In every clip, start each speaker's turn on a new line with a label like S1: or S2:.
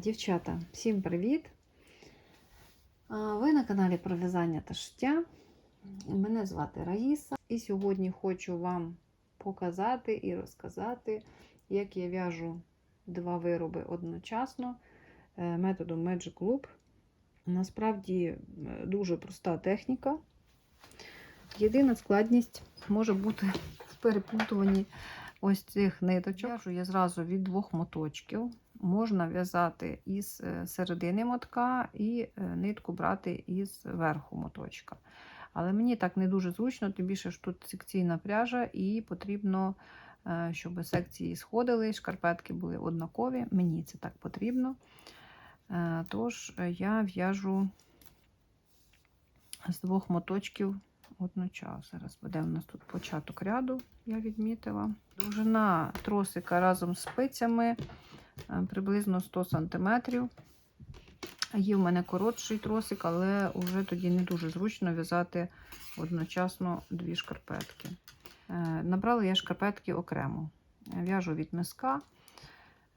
S1: Дівчата, всім привіт! Ви на каналі про в'язання та шиття. Мене звати Раїса, і сьогодні хочу вам показати і розказати, як я в'яжу два вироби одночасно е, методом Magic Loop. Насправді е, дуже проста техніка. Єдина складність може бути в переплутуванні ось цих ниточок. В'яжу я зразу від двох моточків. Можна в'язати із е, середини мотка і е, нитку брати із верху моточка. Але мені так не дуже зручно, тим більше що тут секційна пряжа, і потрібно, е, щоб секції сходили, шкарпетки були однакові. Мені це так потрібно. Тож я в'яжу з двох моточків одночасно. Зараз буде у нас тут початок ряду, я відмітила. Довжина тросика разом з спицями приблизно 100 см. Є в мене коротший тросик, але вже тоді не дуже зручно в'язати одночасно дві шкарпетки. Е, набрала я шкарпетки окремо. В'яжу від миска.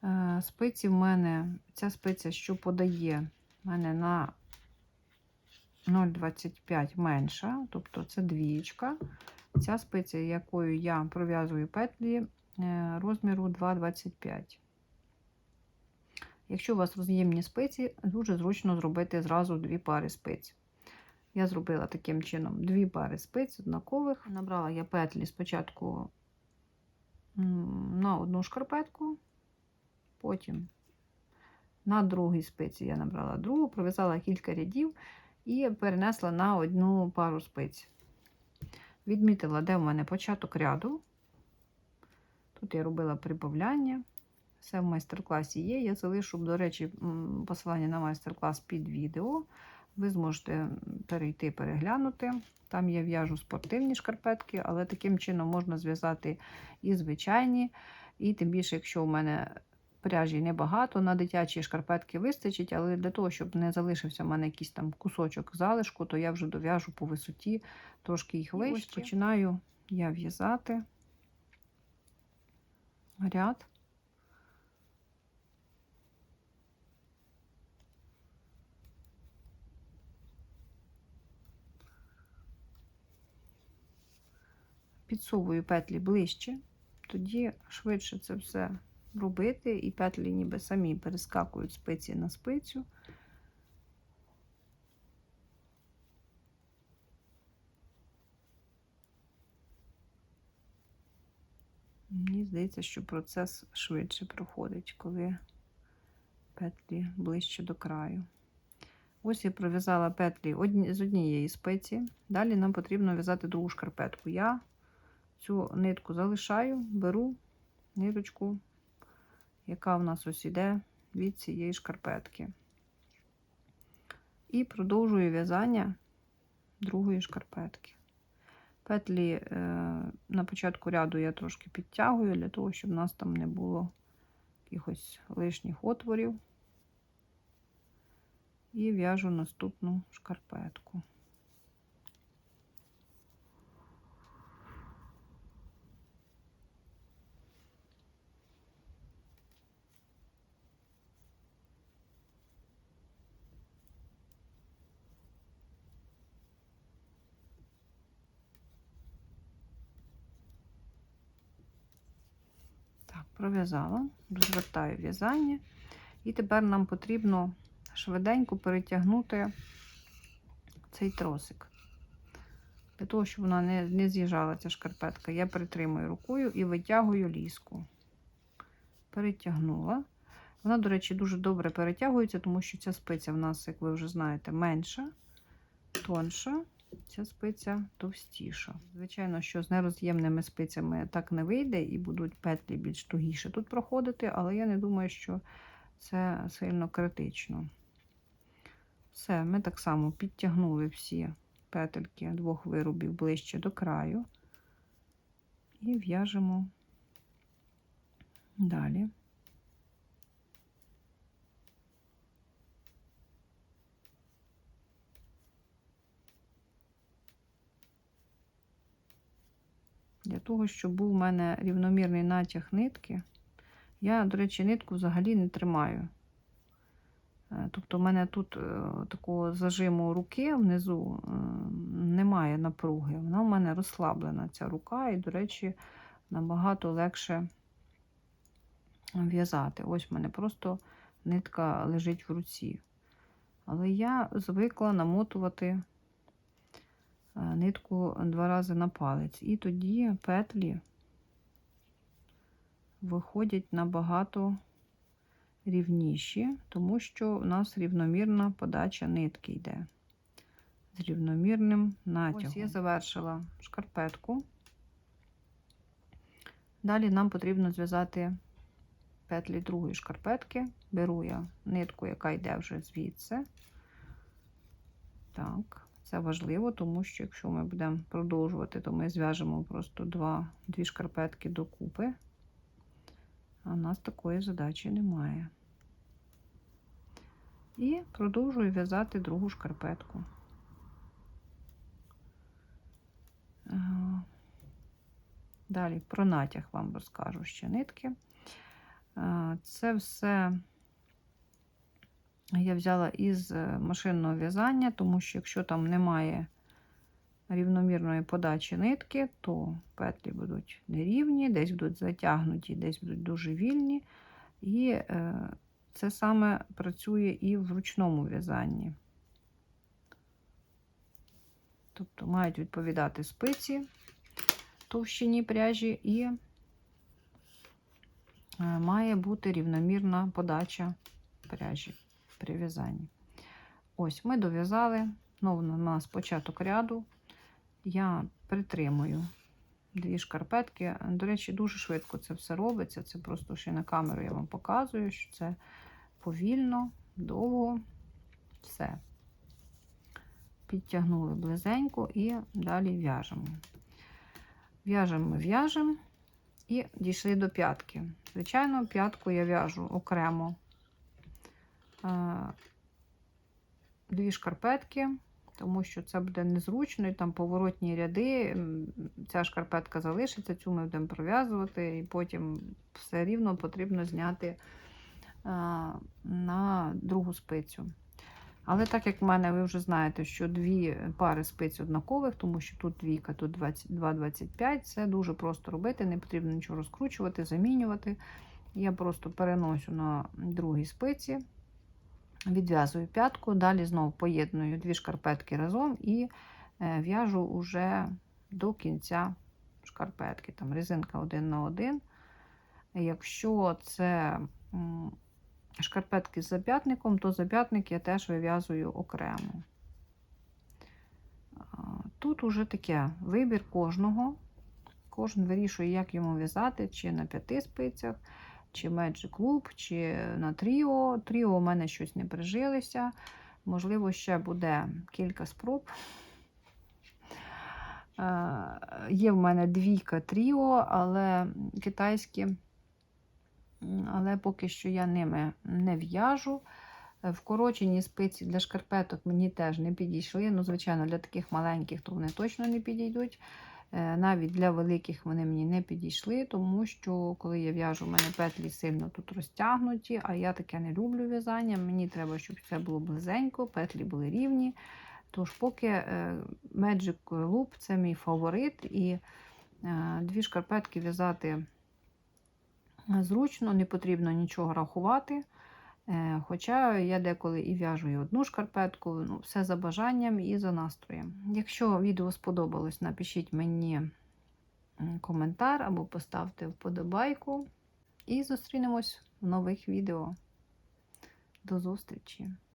S1: Е, спиці в мене, ця спиця, що подає, в мене на 0,25 менша, тобто це двієчка. Ця спиця, якою я пров'язую петлі е, розміру 2,25. Якщо у вас роз'ємні спиці, дуже зручно зробити зразу дві пари спиць. Я зробила таким чином дві пари спиць однакових. Набрала я петлі спочатку на одну шкарпетку, потім на другій спиці я набрала другу, пров'язала кілька рядів і перенесла на одну пару спиць. Відмітила, де в мене початок ряду. Тут я робила прибавляння. Все в майстер-класі є. Я залишу, до речі, посилання на майстер-клас під відео. Ви зможете перейти, переглянути. Там я в'яжу спортивні шкарпетки, але таким чином можна зв'язати і звичайні. І тим більше, якщо у мене пряжі небагато, на дитячі шкарпетки вистачить, але для того, щоб не залишився в мене якийсь там кусочок залишку, то я вже дов'яжу по висоті, трошки їх вище. Починаю я в'язати ряд. Підсовую петлі ближче, тоді швидше це все робити, і петлі ніби самі перескакують спиці на спицю. Мені здається, що процес швидше проходить, коли петлі ближче до краю. Ось я пров'язала петлі з однієї спиці. Далі нам потрібно в'язати другу шкарпетку. Я цю нитку залишаю, беру ниточку, яка в нас ось іде від цієї шкарпетки. І продовжую в'язання другої шкарпетки. Петлі е, на початку ряду я трошки підтягую, для того, щоб у нас там не було якихось лишніх отворів. І в'яжу наступну шкарпетку. Пров'язала, розвертаю в'язання, і тепер нам потрібно швиденько перетягнути цей тросик. Для того, щоб вона не не з'їжджала ця шкарпетка, я притримую рукою і витягую ліску. Перетягнула. Вона, до речі, дуже добре перетягується, тому що ця спиця в нас, як ви вже знаєте, менша, тонша ця спиця товстіша. Звичайно, що з нероз'ємними спицями так не вийде і будуть петлі більш тугіше тут проходити, але я не думаю, що це сильно критично. Все, ми так само підтягнули всі петельки двох виробів ближче до краю і в'яжемо далі. Для того, щоб був у мене рівномірний натяг нитки, я, до речі, нитку взагалі не тримаю. Е, Тобто, в мене тут е, такого зажиму руки внизу е, немає напруги. Вона в мене розслаблена, ця рука, і, до речі, набагато легше в'язати. Ось в мене просто нитка лежить в руці. Але я звикла намотувати нитку два рази на палець. І тоді петлі виходять набагато рівніші, тому що у нас рівномірна подача нитки йде з рівномірним натягом. Ось я завершила шкарпетку. Далі нам потрібно зв'язати петлі другої шкарпетки. Беру я нитку, яка йде вже звідси. Так, це важливо, тому що якщо ми будемо продовжувати, то ми зв'яжемо просто два, дві шкарпетки докупи. А в нас такої задачі немає. І продовжую в'язати другу шкарпетку. Далі про натяг вам розкажу ще нитки. Це все я взяла із е, машинного в'язання, тому що якщо там немає рівномірної подачі нитки, то петлі будуть нерівні, десь будуть затягнуті, десь будуть дуже вільні. І е, це саме працює і в ручному в'язанні. Тобто мають відповідати спиці товщині пряжі і е, має бути рівномірна подача пряжі при. Ось ми дов'язали. Знову у нас початок ряду. Я притримую дві шкарпетки. До речі, дуже швидко це все робиться. Це просто ще на камеру я вам показую, що це повільно, довго, все. Підтягнули близенько і далі в'яжемо. В'яжемо, в'яжемо і дійшли до п'ятки. Звичайно, п'ятку я в'яжу окремо дві шкарпетки, тому що це буде незручно, і там поворотні ряди, ця шкарпетка залишиться, цю ми будемо пров'язувати, і потім все рівно потрібно зняти на другу спицю. Але так як в мене, ви вже знаєте, що дві пари спиць однакових, тому що тут двійка, тут 2,25, це дуже просто робити, не потрібно нічого розкручувати, замінювати. Я просто переношу на другій спиці, відв'язую п'ятку, далі знову поєдную дві шкарпетки разом і е, в'яжу уже до кінця шкарпетки. Там резинка один на один. Якщо це шкарпетки з зап'ятником, то зап'ятник я теж вив'язую окремо. Тут уже таке вибір кожного. Кожен вирішує, як йому в'язати, чи на п'яти спицях, чи Magic Loop, чи на Тріо. Тріо у мене щось не прижилися. Можливо, ще буде кілька спроб. Є в мене двійка Тріо, але китайські але поки що я ними не в'яжу. Е, Вкорочені спиці для шкарпеток мені теж не підійшли. Ну, звичайно, для таких маленьких то вони точно не підійдуть. Е, навіть для великих вони мені не підійшли, тому що, коли я в'яжу, у мене петлі сильно тут розтягнуті, а я таке не люблю в'язання. Мені треба, щоб все було близенько, петлі були рівні. Тож, поки е, Magic Loop це мій фаворит, і дві шкарпетки в'язати зручно, не потрібно нічого рахувати. Е, хоча я деколи і в'яжу і одну шкарпетку, ну, все за бажанням і за настроєм. Якщо відео сподобалось, напишіть мені коментар або поставте вподобайку. І зустрінемось в нових відео. До зустрічі!